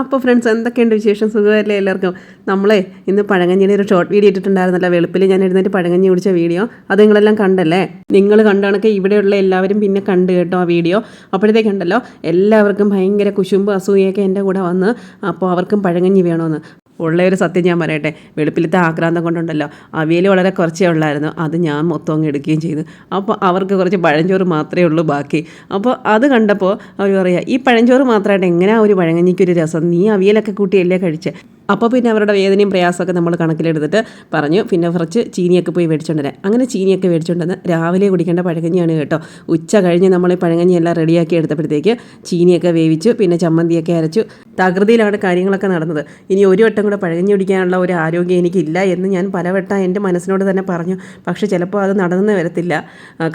അപ്പോൾ ഫ്രണ്ട്സ് എന്തൊക്കെയുണ്ട് വിശേഷം? സുഖമല്ലേ എല്ലാവർക്കും? നമ്മളെ ഇന്ന് പഴങ്കഞ്ഞിയുടെ ഒരു ഷോർട്ട് വീഡിയോ ഇട്ടിട്ടുണ്ടായിരുന്നല്ലോ. വെളുപ്പിൽ ഞാൻ എഴുന്നേറ്റ് പഴങ്ങഞ്ഞി കുടിച്ച വീഡിയോ അത് നിങ്ങളെല്ലാം കണ്ടല്ലേ? നിങ്ങൾ കണ്ടാണൊക്കെ ഇവിടെയുള്ള എല്ലാവരും പിന്നെ കണ്ടു കേട്ടോ ആ വീഡിയോ അപ്പോഴത്തേക്കുണ്ടല്ലോ എല്ലാവർക്കും ഭയങ്കര കുശുമ്പ് അസൂയൊക്കെ എന്റെ കൂടെ വന്ന് അപ്പോൾ അവർക്കും പഴങ്കഞ്ഞി വേണമെന്ന് ഉള്ള ഒരു സത്യം ഞാൻ പറയട്ടെ. വെളുപ്പിലത്തെ ആക്രാന്തം കൊണ്ടുണ്ടല്ലോ. അവിയൽ വളരെ കുറച്ചേ ഉള്ളായിരുന്നു. അത് ഞാൻ മൊത്തം അങ്ങ് എടുക്കുകയും ചെയ്തു. അപ്പോൾ അവർക്ക് കുറച്ച് പഴഞ്ചോറ് മാത്രമേ ഉള്ളൂ ബാക്കി. അപ്പോൾ അത് കണ്ടപ്പോൾ അവർ പറയുക ഈ പഴഞ്ചോറ് മാത്രമായിട്ട് എങ്ങനെയാ ഒരു പഴങ്ങഞ്ഞിക്കൊരു രസം? നീ അവിയലൊക്കെ കൂട്ടിയല്ലേ കഴിച്ചേ? അപ്പോൾ പിന്നെ അവരുടെ വേദനയും പ്രയാസമൊക്കെ നമ്മൾ കണക്കിലെടുത്തിട്ട് പറഞ്ഞു. പിന്നെ കുറച്ച് ചീനിയൊക്കെ പോയി മേടിച്ചുകൊണ്ടിരാൻ അങ്ങനെ ചീനിയൊക്കെ മേടിച്ചുകൊണ്ടിരുന്ന രാവിലെ കുടിക്കേണ്ട പഴകഞ്ഞിയാണ് കേട്ടോ. ഉച്ച കഴിഞ്ഞ് നമ്മൾ ഈ പഴകഞ്ഞി എല്ലാം റെഡിയാക്കി എടുത്തപ്പോഴത്തേക്ക് ചീനിയൊക്കെ വേവിച്ചു പിന്നെ ചമ്മന്തിയൊക്കെ അരച്ചു. തകൃതിയിലാണ് കാര്യങ്ങളൊക്കെ നടന്നത്. ഇനി ഒരു വട്ടം കൂടെ പഴകഞ്ഞി കുടിക്കാനുള്ള ഒരു ആരോഗ്യം എനിക്കില്ല എന്ന് ഞാൻ പലവട്ടം എന്റെ മനസ്സിനോട് തന്നെ പറഞ്ഞു. പക്ഷേ ചിലപ്പോൾ അത് നടന്നു വരത്തില്ല.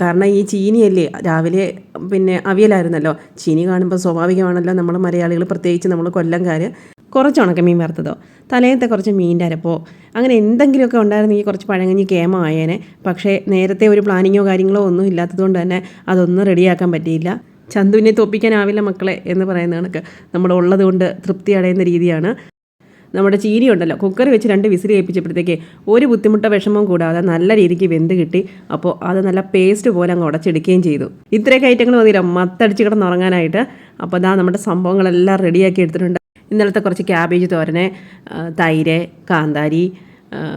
കാരണം ഈ ചീനിയല്ലേ? രാവിലെ പിന്നെ അവിയലായിരുന്നല്ലോ. ചീനി കാണുമ്പോൾ സ്വാഭാവികമാണല്ലോ നമ്മൾ മലയാളികൾ പ്രത്യേകിച്ച് നമ്മൾ കൊല്ലംകാർ കുറച്ച് ഉണക്കമീൻ വറുത്തതോ? തലേത്തെ കുറച്ച് മീന്റെ അരപ്പോ? അങ്ങനെ എന്തെങ്കിലുമൊക്കെ ഉണ്ടായിരുന്നെങ്കിൽ കുറച്ച് പഴങ്ങഞ്ഞി കേമ ആയേനെ. പക്ഷേ നേരത്തെ ഒരു പ്ലാനിങ്ങോ കാര്യങ്ങളോ ഒന്നും ഇല്ലാത്തതുകൊണ്ട് തന്നെ അതൊന്നും റെഡിയാക്കാൻ പറ്റിയില്ല. ചന്തുവിനെ തോപ്പിക്കാനാവില്ല മക്കളെ എന്ന് പറയുന്ന കണക്ക് നമ്മൾ ഉള്ളത് കൊണ്ട് തൃപ്തി അടയുന്ന രീതിയാണ്. നമ്മുടെ ചീനി ഉണ്ടല്ലോ കുക്കർ വെച്ച് രണ്ട് വിസിൽ ഏൽപ്പിച്ചപ്പോഴത്തേക്ക് ഒരു ബുദ്ധിമുട്ടോ വിഷമവും കൂടാതെ നല്ല രീതിക്ക് വെന്ത് കിട്ടി. അപ്പോൾ അത് നല്ല പേസ്റ്റ് പോലെ അങ്ങ് ഉടച്ചെടുക്കുകയും ചെയ്തു. ഇത്രയൊക്കെ ഐറ്റങ്ങൾ മതിയില്ല മത്തടിച്ച് കിടന്നുറങ്ങാനായിട്ട്. അപ്പോൾ അതാ നമ്മുടെ സംഭവങ്ങളെല്ലാം റെഡിയാക്കി എടുത്തിട്ടുണ്ട്. ഇന്നലത്തെ കുറച്ച് ക്യാബേജ് തോരന് തൈര് കാന്താരി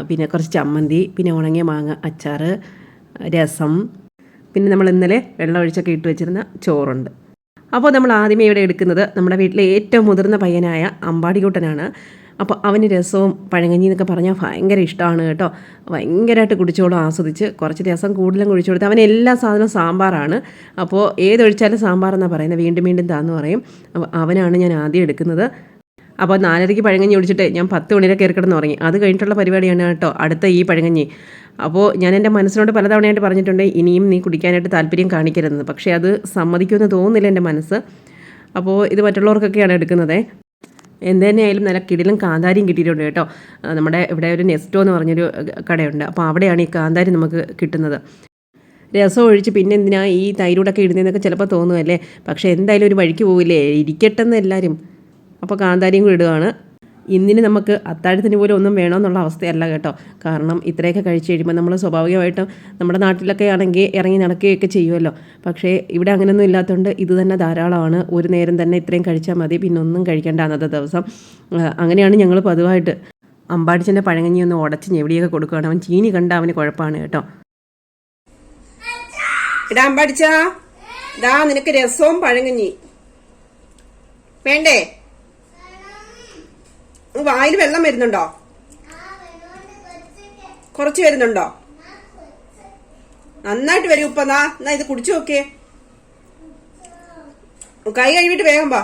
പിന്നെ കുറച്ച് ചമ്മന്തി പിന്നെ ഉണങ്ങിയ മാങ്ങ അച്ചാർ രസം. പിന്നെ നമ്മൾ ഇന്നലെ വെള്ളം ഒഴിച്ചൊക്കെ ഇട്ട് വെച്ചിരുന്ന ചോറുണ്ട്. അപ്പോൾ നമ്മൾ ആദ്യമേ ഇവിടെ എടുക്കുന്നത് നമ്മുടെ വീട്ടിലെ ഏറ്റവും മുതിർന്ന പയ്യനായ അമ്പാടിക്കുട്ടനാണ്. അപ്പോൾ അവന് രസവും പഴങ്കഞ്ഞി എന്നൊക്കെ പറഞ്ഞാൽ ഭയങ്കര ഇഷ്ടമാണ് കേട്ടോ. ഭയങ്കരമായിട്ട് കുടിച്ചോളും ആസ്വദിച്ച് കുറച്ച് രസം കൂടുതലും കുഴിച്ചു കൊടുത്ത് അവൻ എല്ലാ സാധനവും സാമ്പാറാണ്. അപ്പോൾ ഏതൊഴിച്ചാലും സാമ്പാർ എന്നാണ് പറയുന്നത്. വീണ്ടും വീണ്ടും താന്ന് പറയും. അപ്പോൾ അവനാണ് ഞാൻ ആദ്യം എടുക്കുന്നത്. അപ്പോൾ നാലരയ്ക്ക് പഴങ്കഞ്ഞി ഒടിച്ചിട്ട് ഞാൻ പത്ത് മണിവരെ കയറി കിടന്ന് ഉറങ്ങി. അത് കഴിഞ്ഞിട്ടുള്ള പരിപാടിയാണ് കേട്ടോ. അടുത്ത ഈ പഴങ്കഞ്ഞി. അപ്പോൾ ഞാൻ എന്റെ മനസ്സിനോട് പലതവണയായിട്ട് പറഞ്ഞിട്ടുണ്ട് ഇനിയും നീ കുടിക്കാനായിട്ട് താല്പര്യം കാണിക്കരുത് പക്ഷേ അത് സമ്മതിക്കുമെന്ന് തോന്നുന്നില്ല എന്റെ മനസ്സ്. അപ്പോൾ ഇത് മറ്റുള്ളവർക്കൊക്കെയാണ് എടുക്കുന്നത്. എന്ത് തന്നെയായാലും നല്ല കിടിലും കാന്താരിയും കിട്ടിയിട്ടുണ്ട് കേട്ടോ. നമ്മുടെ ഇവിടെ ഒരു നെസ്റ്റോ എന്ന് പറഞ്ഞൊരു കടയുണ്ട്. അപ്പോൾ അവിടെയാണ് ഈ കാന്താരി നമുക്ക് കിട്ടുന്നത്. രസം ഒഴിച്ച് പിന്നെ എന്തിനാ ഈ തൈരൂടൊക്കെ ഇടുന്നതെന്നൊക്കെ ചിലപ്പോൾ തോന്നുമല്ലേ? പക്ഷേ എന്തായാലും ഒരു വഴിക്ക് പോവില്ലേ? ഇരിക്കട്ടെന്ന് എല്ലാവരും. അപ്പോൾ കാന്താരിയും കൂടി ഇടുകയാണ്. ഇന്നിന് നമുക്ക് അത്താഴത്തിന് പോലും ഒന്നും വേണമെന്നുള്ള അവസ്ഥയല്ല കേട്ടോ. കാരണം ഇത്രയൊക്കെ കഴിച്ച് കഴിയുമ്പോൾ നമ്മൾ സ്വാഭാവികമായിട്ടും നമ്മുടെ നാട്ടിലൊക്കെ ആണെങ്കിൽ ഇറങ്ങി നടക്കുകയൊക്കെ ചെയ്യുമല്ലോ പക്ഷേ ഇവിടെ അങ്ങനെയൊന്നും ഇല്ലാത്തതുകൊണ്ട് ഇത് തന്നെ ധാരാളമാണ്. ഒരു നേരം തന്നെ ഇത്രയും കഴിച്ചാൽ മതി. പിന്നെ ഒന്നും കഴിക്കേണ്ട അന്നത്തെ ദിവസം. അങ്ങനെയാണ് ഞങ്ങൾ പതിവായിട്ട് അമ്പാടിച്ചന്റെ പഴങ്ങഞ്ഞി ഒന്ന് ഉടച്ച് ഞെവിടിയൊക്കെ കൊടുക്കുകയാണ്. അവൻ ചീനി കണ്ട അവന് കുഴപ്പമാണ് കേട്ടോ. ഇടാ പഠിച്ചാ ഇതാ നിനക്ക് രസവും പഴങ്ങഞ്ഞി വേണ്ടേ? വായിൽ വെള്ളം വരുന്നുണ്ടോ? കുറച്ച് വരുന്നുണ്ടോ? നന്നായിട്ട് വരും ഉപ്പന്നാ എന്നാ ഇത് കുടിച്ചു നോക്കിയേ. കൈ കഴുകിട്ട് വേഗം പോ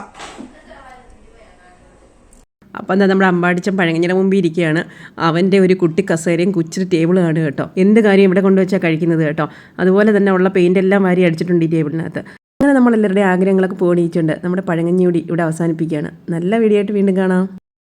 അപ്പം എന്താ നമ്മുടെ അമ്പാടിച്ചൻ പഴങ്ങഞ്ഞിയുടെ മുമ്പിൽ ഇരിക്കുകയാണ്. അവന്റെ ഒരു കുട്ടി കസേരയും കുച്ചിരി ടേബിളാണ് കേട്ടോ. എന്ത് കാര്യം ഇവിടെ കൊണ്ടുവച്ചാൽ കഴിക്കുന്നത് കേട്ടോ? അതുപോലെ തന്നെ ഉള്ള പെയിന്റ് എല്ലാം വാരി അടിച്ചിട്ടുണ്ട് ഈ ടേബിളിനകത്ത്. അങ്ങനെ നമ്മളെല്ലാവരുടെയും ആഗ്രഹങ്ങളൊക്കെ പോണിയിട്ടുണ്ട് നമ്മുടെ പഴങ്ങഞ്ഞി കൂടി ഇവിടെ അവസാനിപ്പിക്കുകയാണ്. നല്ല വീഡിയോ ആയിട്ട് വീണ്ടും കാണാം.